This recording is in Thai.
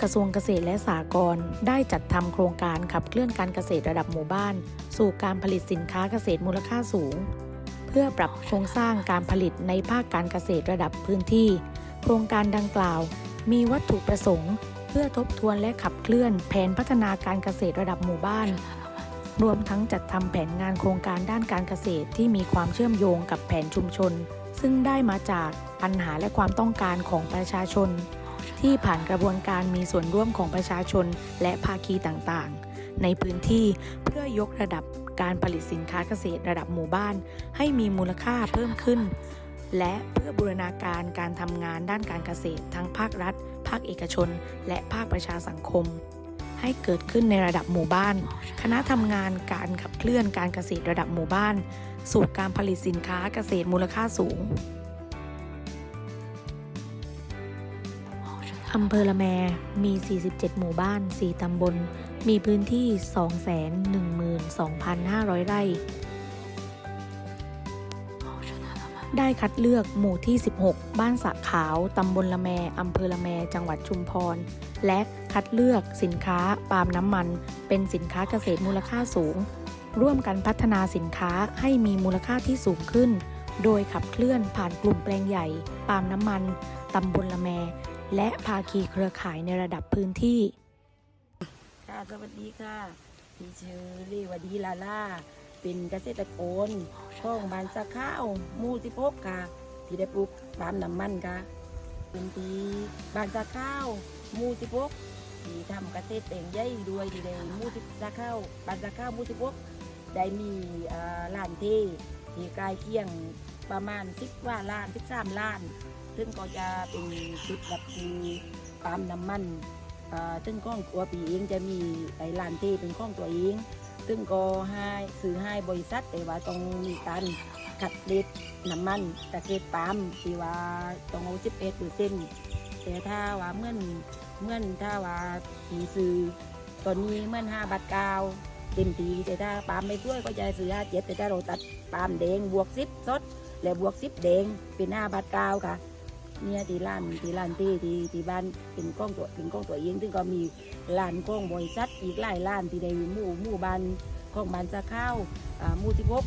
กระทรวงเกษตรและสหกรณ์ได้จัดทำโครงการขับเคลื่อนการเกษตรระดับหมู่บ้าน สู่การผลิตสินค้าเกษตรมูลค่าสูง เพื่อปรับโครงสร้างการผลิตในภาคการเกษตรระดับพื้นที่ โครงการดังกล่าว มีวัตถุประสงค์ เพื่อทบทวนและขับเคลื่อนแผนพัฒนาการเกษตรระดับหมู่บ้าน รวมทั้งจัดทำแผนงานโครงการด้านการเกษตรที่มีความเชื่อมโยงกับแผนชุมชน ซึ่งได้มาจากปัญหาและความต้องการของประชาชน ที่ผ่านกระบวนการมีส่วนร่วมของประชาชนและภาคีต่างๆ ในพื้นที่เพื่อยกระดับการผลิตสินค้าเกษตรระดับหมู่บ้าน ให้มีมูลค่าเพิ่มขึ้น และเพื่อบูรณาการการทำงานด้านการเกษตรทั้งภาครัฐ ภาคเอกชน และภาคประชาสังคม ให้เกิดขึ้นในระดับหมู่บ้าน คณะทำงานการขับเคลื่อนการเกษตรระดับหมู่บ้าน สู่การผลิตสินค้าเกษตรมูลค่าสูง อำเภอละแม มี 47 หมู่บ้าน 4 ตำบล มีพื้นที่ 212,500 ไร่ ได้คัดเลือกหมู่ที่ 16 บ้านสะขาว ตำบลละแม อำเภอละแม จังหวัดชุมพร และคัดเลือกสินค้าปาล์มน้ำมัน เป็นสินค้าเกษตรมูลค่าสูง ร่วมกันพัฒนาสินค้าให้มีมูลค่าที่สูงขึ้น โดยขับเคลื่อนผ่านกลุ่มแปลงใหญ่ ปาล์มน้ำมัน ตำบลละแม และภาคีเครือข่ายในระดับพื้นที่ ค่ะ สวัสดีค่ะพี่ชื่อลีวดีลาล่า เป็นเกษตรกรของบานสะข้าวมู่สิบหกค่ะ ที่ได้ปลูกปาล์มน้ำมันค่ะเป็นทีบานสะข้าวมู่สิบหกที่ทำเกษตรแปลงใหญ่ด้วยที่ได้มู่สิสะข้าวบานสะข้าวมู่สิบหกได้มีเอ่อล้านเทที่ใกล้เคียง ประมาณสิบว่าล้านสิบสามล้าน ซึ่งก็จะเป็นจุดแบบคือปาล์มน้ำมันอ่าซึ่งข้องตัวปีเองจะมีไอ้ลานเทเป็นข้องตัวเอง ซึ่งก็ให้ซื้อให้บริษัทแต่ว่าต้องมีการขัดเลดน้ำมันตะเกียบปาล์มที่ว่าต้องเอาสิบเอ็ดเปอร์เซ็นต์แต่ถ้าว่าเมื่อนเมื่อนถ้าว่าผีซื้อตอนนี้เมื่อนห้าบาทเก้าเต็มทีแต่ถ้าปาล์มไม่ช่วยก็จะซื้อห้าเจ็ดแต่ถ้าเราตัดปาล์มแดงบวกสิบสด และบวกสิบแดงเป็นห้าบาทเก้าค่ะ เนี่ยทีลานทีลานที่ที่ที่บ้านเป็นกล้องตัวเป็นกล้องตัวเองซึ่งก็มีล้านกล้องบริษัทอีกหลายล้านที่ในหมู่หมู่บ้านของบ้านจะเข้าวอ่าหมู่ที่พบ